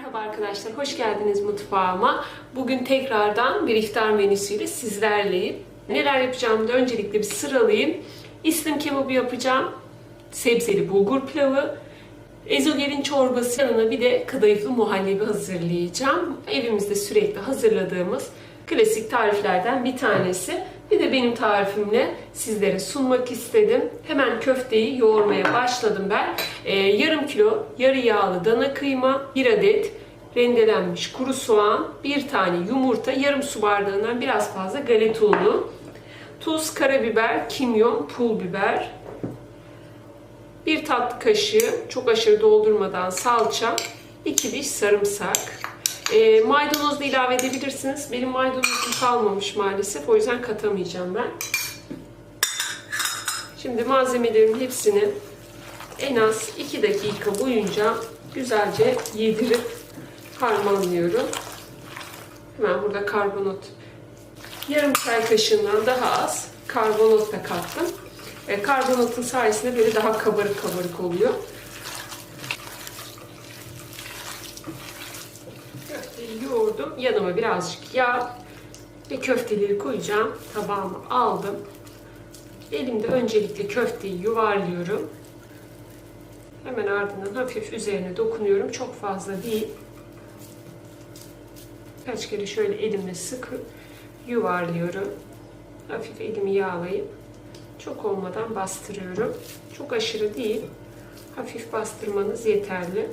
Merhaba arkadaşlar, hoş geldiniz mutfağıma. Bugün tekrardan bir iftar menüsüyle sizlerleyim. Neler yapacağımı da öncelikle bir sıralayayım. İslim kebabı yapacağım, sebzeli bulgur pilavı, ezogelin çorbası yanına bir de kadayıflı muhallebi hazırlayacağım. Evimizde sürekli hazırladığımız klasik tariflerden bir tanesi. Bir de benim tarifimle sizlere sunmak istedim. Hemen köfteyi yoğurmaya başladım ben. Ee, yarım kilo yarı yağlı dana kıyma, bir adet rendelenmiş kuru soğan, bir tane yumurta, yarım su bardağından biraz fazla galeta unu, tuz, karabiber, kimyon, pul biber, bir tatlı kaşığı çok aşırı doldurmadan salça, iki diş sarımsak. E, maydanoz da ilave edebilirsiniz. Benim maydanozum kalmamış maalesef. O yüzden katamayacağım ben. Şimdi malzemelerin hepsini en az 2 dakika boyunca güzelce yedirip harmanlıyorum. Hemen burada karbonat yarım çay kaşığından daha az karbonat da kattım. E, karbonatın sayesinde böyle daha kabarık kabarık oluyor. Yoğurdum. Yanıma birazcık yağ ve köfteleri koyacağım. Tabağıma aldım. Elimde öncelikle köfteyi yuvarlıyorum. Hemen ardından hafif üzerine dokunuyorum. Çok fazla değil. Kaç kere şöyle elimle sıkı yuvarlıyorum. Hafif elimi yağlayıp çok olmadan bastırıyorum. Çok aşırı değil. Hafif bastırmanız yeterli.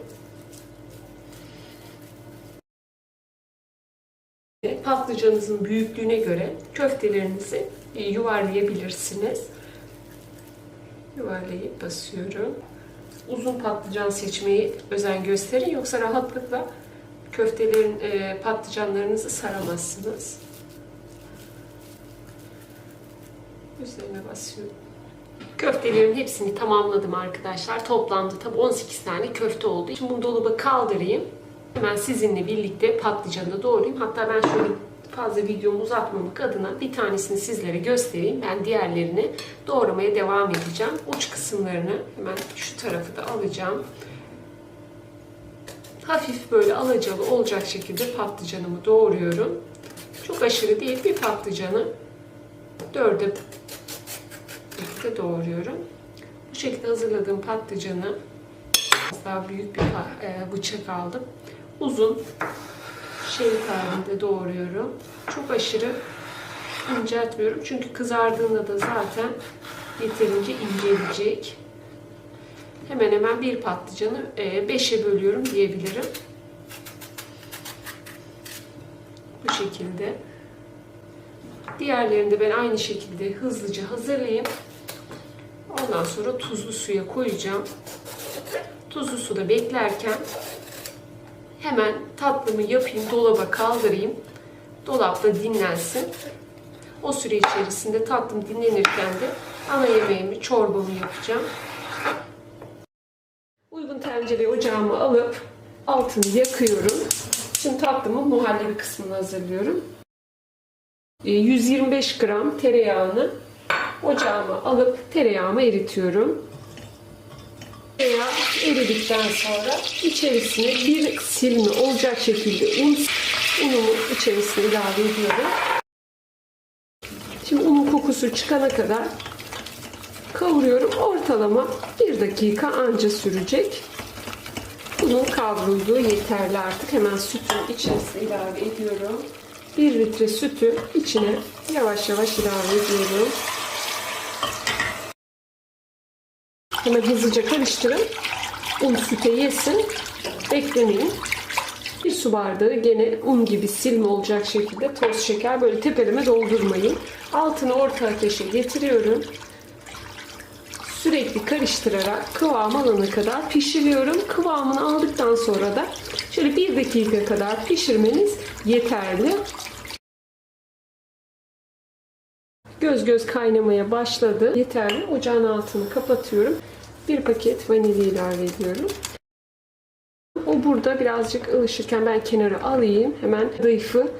Patlıcanınızın büyüklüğüne göre köftelerinizi e, yuvarlayabilirsiniz. Yuvarlayıp basıyorum. Uzun patlıcan seçmeyi özen gösterin yoksa rahatlıkla köftelerin e, patlıcanlarınızı saramazsınız. Üzerine basıyorum. Köftelerin hepsini tamamladım arkadaşlar. Toplamda tabi 18 tane köfte oldu. Şimdi bunu dolaba kaldırayım. Hemen sizinle birlikte patlıcanı da doğrayayım. Hatta ben şöyle fazla videomu uzatmamak adına bir tanesini sizlere göstereyim. Ben diğerlerini doğramaya devam edeceğim. Uç kısımlarını hemen şu tarafı da alacağım. Hafif böyle alacalı olacak şekilde patlıcanımı doğruyorum. Çok aşırı değil bir patlıcanı dörde birlikte doğruyorum. Bu şekilde hazırladığım patlıcanı daha büyük bir e, bıçak aldım. Uzun şerit halinde doğruyorum. Çok aşırı inceltmiyorum. Çünkü kızardığında da zaten yeterince inceleyecek. Hemen hemen bir patlıcanı e, beşe bölüyorum diyebilirim. Bu şekilde. Diğerlerini de ben aynı şekilde hızlıca hazırlayayım. Ondan sonra tuzlu suya koyacağım. Tuzlu suda beklerken hemen tatlımı yapayım, dolaba kaldırayım. Dolapta dinlensin. O süre içerisinde tatlım dinlenirken de ana yemeğimi, çorbamı yapacağım. Uygun tencereyi ocağıma alıp altını yakıyorum. Şimdi tatlımın muhallebi kısmını hazırlıyorum. 125 gram tereyağını ocağıma alıp tereyağımı eritiyorum. Tereyağı eridikten sonra içerisine bir silme olacak şekilde un, unumu içerisine ilave ediyorum. Şimdi unun kokusu çıkana kadar kavuruyorum. Ortalama bir dakika anca sürecek. Bunun kavrulduğu yeterli artık. Hemen sütün içerisine ilave ediyorum. 1 litre sütü içine yavaş yavaş ilave ediyorum. Hemen hızlıca karıştırın. Un süte yesin. Beklemeyin. Bir su bardağı gene un gibi silme olacak şekilde toz şeker böyle tepeleme doldurmayın. Altını orta ateşe getiriyorum. Sürekli karıştırarak kıvam alana kadar pişiriyorum. Kıvamını aldıktan sonra da şöyle bir dakika kadar pişirmeniz yeterli. Göz göz kaynamaya başladı. Yeterli. Ocağın altını kapatıyorum. Bir paket vanilya ilave ediyorum. O burada birazcık ılışırken ben kenara alayım. Hemen zayıfı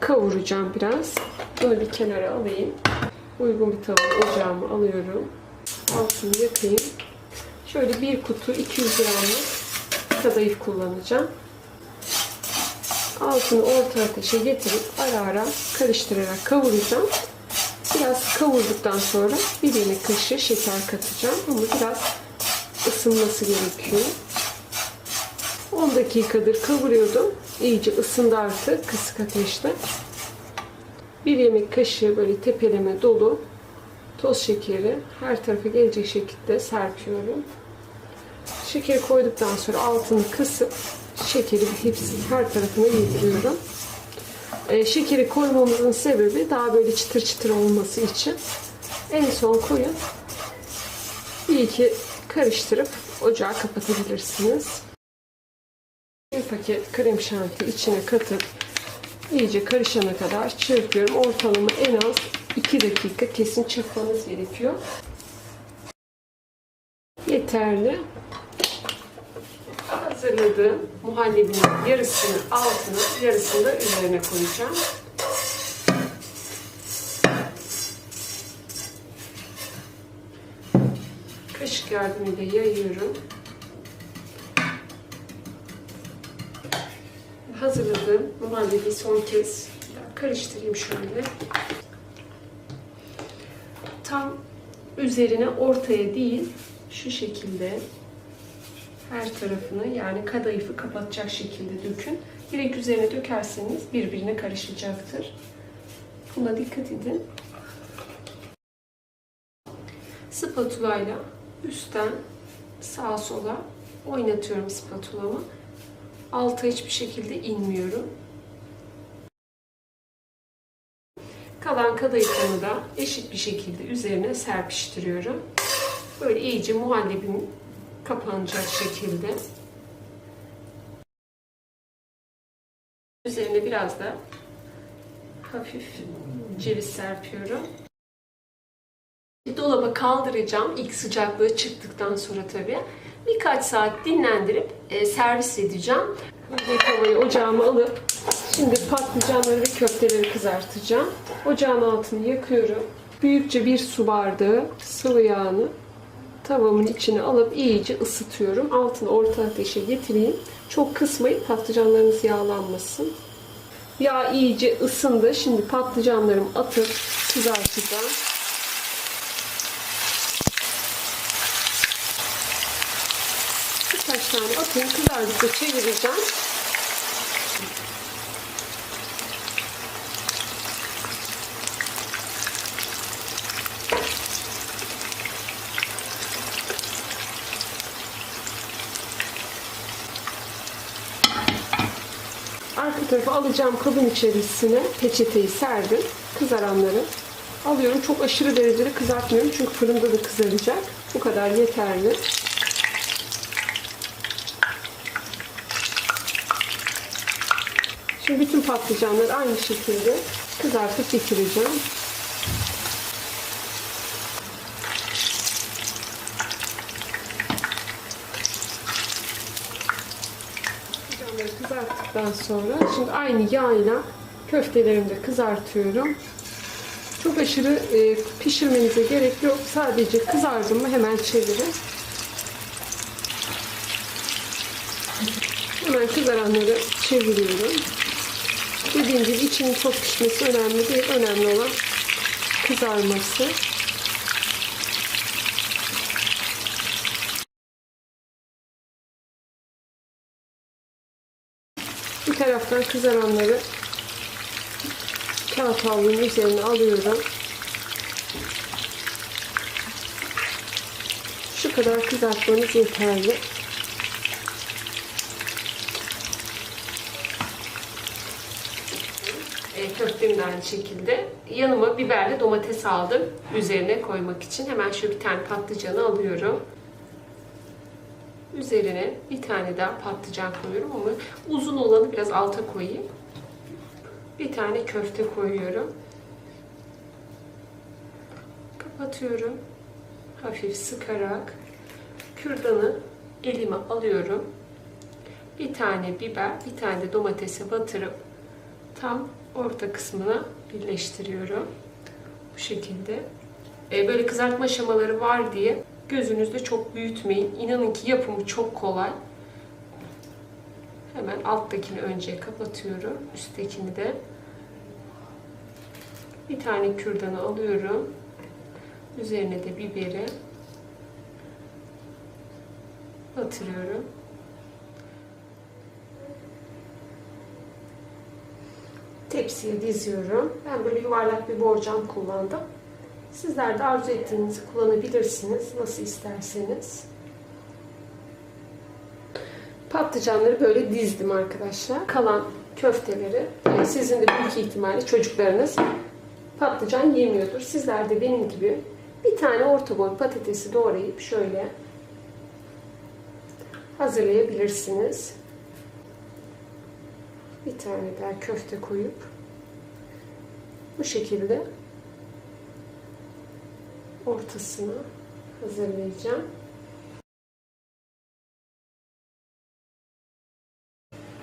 kavuracağım biraz. Böyle bir kenara alayım. Uygun bir tava ocağımı alıyorum. Altını yakayım. Şöyle bir kutu 200 gramlık kadayıf kullanacağım. altını orta ateşe getirip ara ara karıştırarak kavuracağım. Biraz kavurduktan sonra bir yemek kaşığı şeker katacağım. Ama biraz ısınması gerekiyor. 10 dakikadır kavuruyordum. İyice ısındı artık kısık ateşte. Bir yemek kaşığı böyle tepeleme dolu toz şekeri her tarafa gelecek şekilde serpiyorum. Şekeri koyduktan sonra altını kısıp şekeri hepsi her tarafına yediriyorum. Ee, şekeri koymamızın sebebi daha böyle çıtır çıtır olması için. En son koyun. Bir iki karıştırıp ocağı kapatabilirsiniz. Bir paket krem şanti içine katıp iyice karışana kadar çırpıyorum. Ortalama en az 2 dakika kesin çırpmanız gerekiyor. Yeterli. Hazırladığım muhallebinin yarısını altına, yarısını da üzerine koyacağım. Kaşık yardımıyla yayıyorum. Hazırladığım muhallebi son kez karıştırayım şöyle. Tam üzerine ortaya değil, şu şekilde her tarafını yani kadayıfı kapatacak şekilde dökün. Direkt üzerine dökerseniz birbirine karışacaktır. Buna dikkat edin. Spatula ile üstten sağa sola oynatıyorum spatulamı. Alta hiçbir şekilde inmiyorum. Kalan kadayıfımı da eşit bir şekilde üzerine serpiştiriyorum. Böyle iyice muhallebim kapanacak şekilde. Üzerine biraz da hafif ceviz serpiyorum. Dolaba kaldıracağım ilk sıcaklığı çıktıktan sonra tabii. Birkaç saat dinlendirip e, servis edeceğim. Bir tavayı ocağıma alıp şimdi patlıcanları ve köfteleri kızartacağım. Ocağın altını yakıyorum. Büyükçe bir su bardağı sıvı yağını tavamın içine alıp iyice ısıtıyorum. Altını orta ateşe getireyim. Çok kısmayın patlıcanlarınız yağlanmasın. Yağ iyice ısındı. Şimdi patlıcanlarımı atıp kızartacağım. Birkaç tane atayım. Kızardıkça çevireceğim. Arka tarafa alacağım kabın içerisine peçeteyi serdim. Kızaranları alıyorum. Çok aşırı derecede kızartmıyorum çünkü fırında da kızaracak. Bu kadar yeterli. Şimdi bütün patlıcanları aynı şekilde kızartıp bitireceğim. Patlıcanları kızarttıktan sonra şimdi aynı yağla köftelerimi de kızartıyorum. Çok aşırı e, pişirmenize gerek yok. Sadece kızardı mı hemen çevirin. Hemen kızaranları çeviriyorum. Dediğim gibi içinin çok pişmesi önemli değil. Önemli olan kızarması. Taraftan kızaranları kağıt havlunun üzerine alıyorum. Şu kadar kızartmanız yeterli. E, köftemi de aynı şekilde. Yanıma biberle domates aldım. Üzerine koymak için. Hemen şöyle bir tane patlıcanı alıyorum. Üzerine bir tane daha patlıcan koyuyorum ama uzun olanı biraz alta koyayım. Bir tane köfte koyuyorum. Kapatıyorum. Hafif sıkarak kürdanı elime alıyorum. Bir tane biber, bir tane de domatese batırıp tam orta kısmına birleştiriyorum. Bu şekilde. Ee, böyle kızartma aşamaları var diye gözünüzde çok büyütmeyin. İnanın ki yapımı çok kolay. Hemen alttakini önce kapatıyorum. Üsttekini de. Bir tane kürdanı alıyorum. Üzerine de biberi batırıyorum. Tepsiye diziyorum. Ben böyle yuvarlak bir borcam kullandım. Sizler de arzu ettiğinizi kullanabilirsiniz. Nasıl isterseniz. Patlıcanları böyle dizdim arkadaşlar. Kalan köfteleri e, sizin de büyük ihtimalle çocuklarınız patlıcan yemiyordur. Sizler de benim gibi bir tane orta boy patatesi doğrayıp şöyle hazırlayabilirsiniz. Bir tane daha köfte koyup bu şekilde ortasına hazırlayacağım.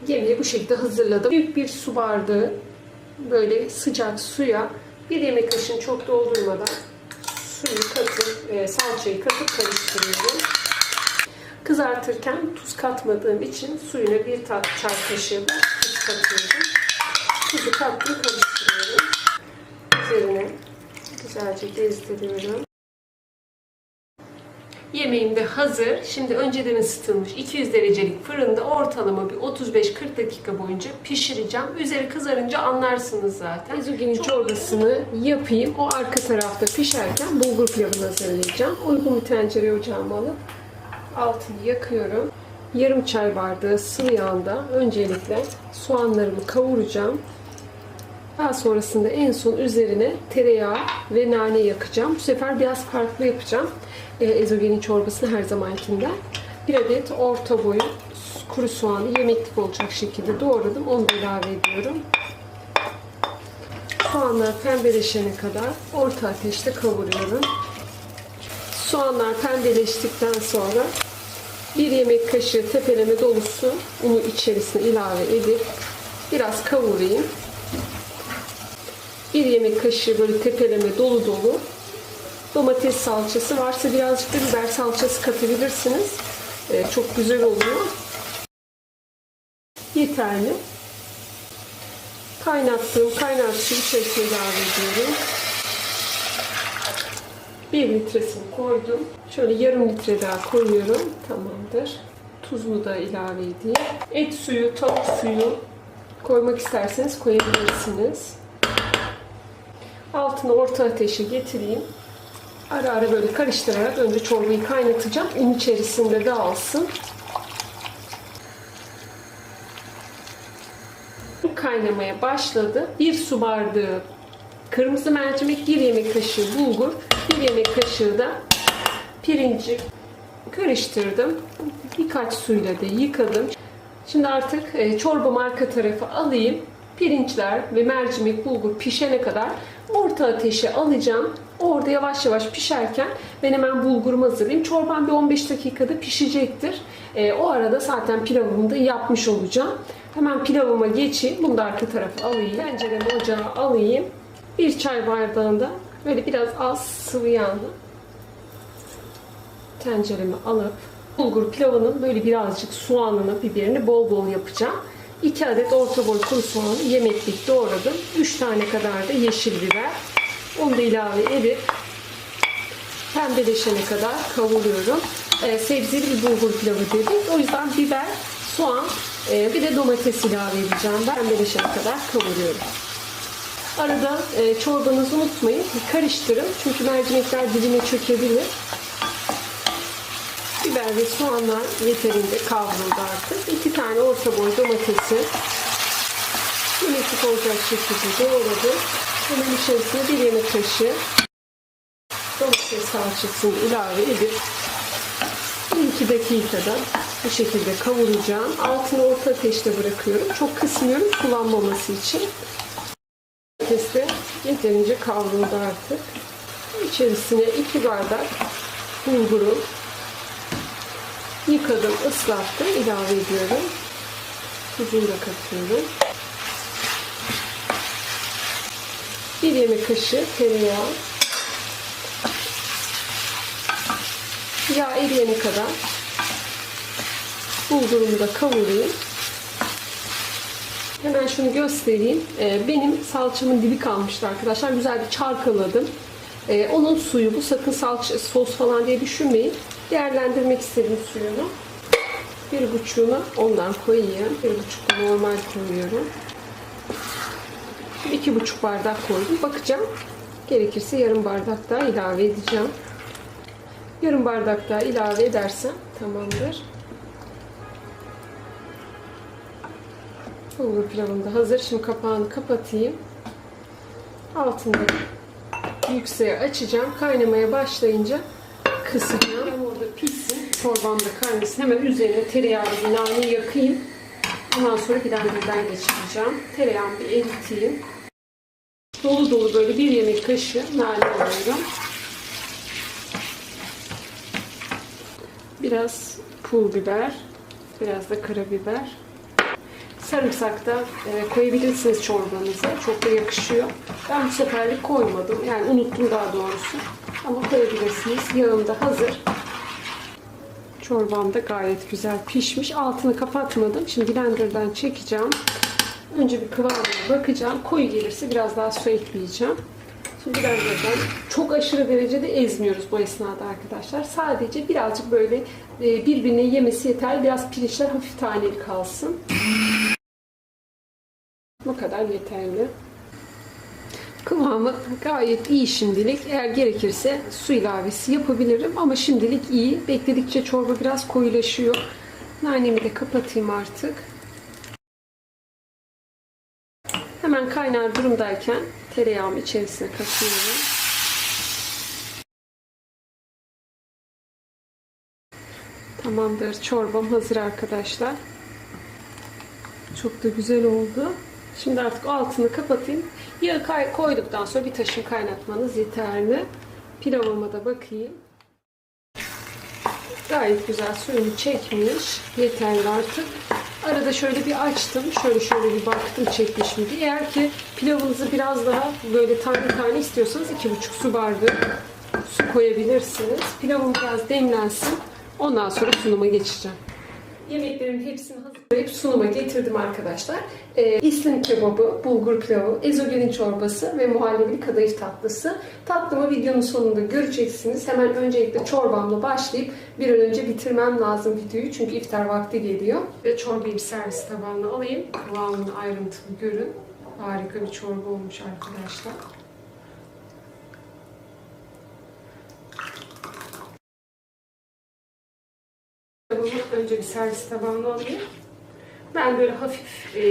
Yemeği bu şekilde hazırladım. Büyük bir su bardağı böyle sıcak suya bir yemek kaşığını çok doldurmadan suyu katıp, e, salçayı katıp karıştırıyorum. Kızartırken tuz katmadığım için suyuna bir tat çay kaşığı tuz katıyorum. Tuzu kattım karıştırıyorum. Üzerine güzelce gezdiriyorum. Yemeğim de hazır. Şimdi önceden ısıtılmış 200 derecelik fırında ortalama bir 35-40 dakika boyunca pişireceğim. Üzeri kızarınca anlarsınız zaten. Ezogelin çorbasını yapayım. O arka tarafta pişerken bulgur pilavını hazırlayacağım. Uygun bir tencere ocağıma alıp altını yakıyorum. Yarım çay bardağı sıvı yağında öncelikle soğanlarımı kavuracağım. Daha sonrasında en son üzerine tereyağı ve nane yakacağım. Bu sefer biraz farklı yapacağım. E, ezogelin çorbasını her zamankinden. Bir adet orta boyu kuru soğanı yemeklik olacak şekilde doğradım. Onu da ilave ediyorum. Soğanlar pembeleşene kadar orta ateşte kavuruyorum. Soğanlar pembeleştikten sonra bir yemek kaşığı tepeleme dolusu unu içerisine ilave edip biraz kavurayım. Bir yemek kaşığı böyle tepeleme dolu dolu domates salçası varsa birazcık da biber salçası katabilirsiniz. Ee, çok güzel oluyor. Yeterli. Kaynattığım kaynar suyu içerisine ilave ediyorum. 1 litresini koydum. Şöyle yarım litre daha koyuyorum. Tamamdır. Tuzunu da ilave edeyim. Et suyu, tavuk suyu koymak isterseniz koyabilirsiniz. Altını orta ateşe getireyim. Ara ara böyle karıştırarak önce çorbayı kaynatacağım. Un içerisinde dağılsın. Kaynamaya başladı. Bir su bardağı kırmızı mercimek, bir yemek kaşığı bulgur, bir yemek kaşığı da pirinci karıştırdım. Birkaç suyla da yıkadım. Şimdi artık e, çorbamı arka tarafa alayım. Pirinçler ve mercimek, bulgur pişene kadar orta ateşe alacağım. Orada yavaş yavaş pişerken ben hemen bulgurumu hazırlayayım. Çorbam bir 15 dakikada pişecektir. E, o arada zaten pilavımı da yapmış olacağım. Hemen pilavıma geçeyim. Bunu da arka tarafa alayım. Tenceremi ocağa alayım. Bir çay bardağında böyle biraz az sıvı yağını tencereme alıp bulgur pilavının böyle birazcık soğanını, biberini bol bol yapacağım. 2 adet orta boy kuru soğanı yemeklik doğradım. 3 tane kadar da yeşil biber. Onu da ilave edip pembeleşene kadar kavuruyorum. Ee, sebzeli bir bulgur pilavı dedik. O yüzden biber, soğan e, bir de domates ilave edeceğim. Pembeleşene kadar kavuruyorum. Arada e, çorbanızı unutmayın. Karıştırın. Çünkü mercimekler diline çökebilir. Biber ve soğanlar yeterince kavruldu artık. İki tane orta boy domatesi yemeklik olacak şekilde doğradım. Hemen içerisine bir yemek kaşığı domates salçasını ilave edip 1-2 dakikada bu şekilde kavuracağım. Altını orta ateşte bırakıyorum. Çok kısmıyorum sulanmaması için. Domates de yeterince kavruldu artık. İçerisine 2 bardak bulguru yıkadım, ıslattım, ilave ediyorum. Tuzunu da katıyorum. Bir yemek kaşığı tereyağı. Yağ eriyene kadar bulgurumu da kavurayım. Hemen şunu göstereyim. Ee, benim salçamın dibi kalmıştı arkadaşlar. Güzel bir çalkaladım. Ee, onun suyu bu. Sakın salça, sos falan diye düşünmeyin. Değerlendirmek istedim suyunu. Bir buçuğunu ondan koyayım. Bir buçuk normal koyuyorum. İki buçuk bardak koydum. Bakacağım. Gerekirse yarım bardak daha ilave edeceğim. Yarım bardak daha ilave edersem tamamdır. Bulgur pilavım da hazır. Şimdi kapağını kapatayım. Altını yükseğe açacağım. Kaynamaya başlayınca kısacağım. Çorbam da kaynasın. Hemen üzerine tereyağı ve nane yakayım. Ondan sonra blenderdan geçireceğim. Tereyağımı bir eriteyim. Dolu dolu böyle bir yemek kaşığı nane alıyorum. Biraz pul biber. Biraz da karabiber. Sarımsak da e, koyabilirsiniz çorbanıza. Çok da yakışıyor. Ben bu seferlik koymadım. Yani unuttum daha doğrusu. Ama koyabilirsiniz. Yağım da hazır. Çorbam da gayet güzel pişmiş. Altını kapatmadım. Şimdi blenderdan çekeceğim. Önce bir kıvamına bakacağım. Koyu gelirse biraz daha su ekleyeceğim. Şimdi blenderdan çok aşırı derecede ezmiyoruz bu esnada arkadaşlar. Sadece birazcık böyle e, birbirine yemesi yeterli. Biraz pirinçler hafif taneli kalsın. Bu kadar yeterli. Kıvamı gayet iyi şimdilik. Eğer gerekirse su ilavesi yapabilirim ama şimdilik iyi. Bekledikçe çorba biraz koyulaşıyor. Nanemi de kapatayım artık. Hemen kaynar durumdayken tereyağımı içerisine katıyorum. Tamamdır. Çorbam hazır arkadaşlar. Çok da güzel oldu. Şimdi artık altını kapatayım. Yağı koyduktan sonra bir taşım kaynatmanız yeterli. Pilavıma da bakayım. Gayet güzel suyunu çekmiş. Yeterli artık. Arada şöyle bir açtım. Şöyle şöyle bir baktım çekmiş mi diye. Eğer ki pilavınızı biraz daha böyle tane tane istiyorsanız 2,5 su bardağı su koyabilirsiniz. Pilavım biraz demlensin. Ondan sonra sunuma geçeceğim. Yemeklerimin hepsini hazırlayıp sunuma getirdim arkadaşlar. Ee, İslim kebabı, bulgur pilavı, ezogelin çorbası ve muhallebili kadayıf tatlısı. Tatlımı videonun sonunda göreceksiniz. Hemen öncelikle çorbamla başlayıp bir an önce bitirmem lazım videoyu. Çünkü iftar vakti geliyor. Ve çorbayı bir servis tabağına alayım. Kıvamını ayrıntılı görün. Harika bir çorba olmuş arkadaşlar. Önce bir servis tabağına alayım. Ben böyle hafif e,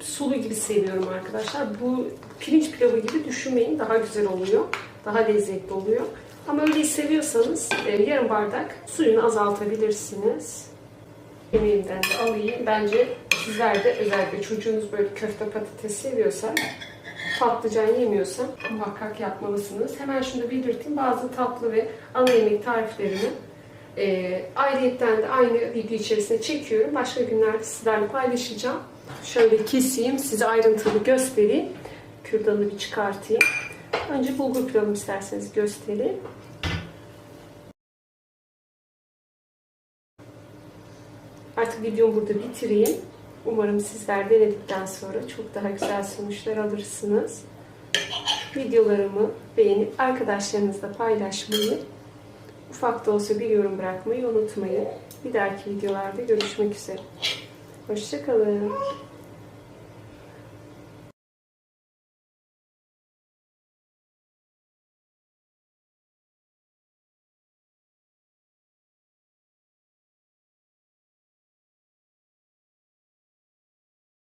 sulu gibi seviyorum arkadaşlar. Bu pirinç pilavı gibi düşünmeyin. Daha güzel oluyor. Daha lezzetli oluyor. Ama öyle seviyorsanız e, yarım bardak suyunu azaltabilirsiniz. Yemeğimden de alayım. Bence sizler de özellikle çocuğunuz böyle köfte patates seviyorsa patlıcan yemiyorsa muhakkak yapmalısınız. Hemen şunu da belirteyim. Bazı tatlı ve ana yemek tariflerini e, ayrıyetten de aynı video içerisinde çekiyorum. Başka günlerde sizlerle paylaşacağım. Şöyle keseyim, size ayrıntılı göstereyim. Kürdanı bir çıkartayım. Önce bulgur pilavımı isterseniz göstereyim. Artık videomu burada bitireyim. Umarım sizler denedikten sonra çok daha güzel sonuçlar alırsınız. Videolarımı beğenip arkadaşlarınızla paylaşmayı, ufak da olsa bir yorum bırakmayı unutmayın. Bir dahaki videolarda görüşmek üzere. Hoşçakalın.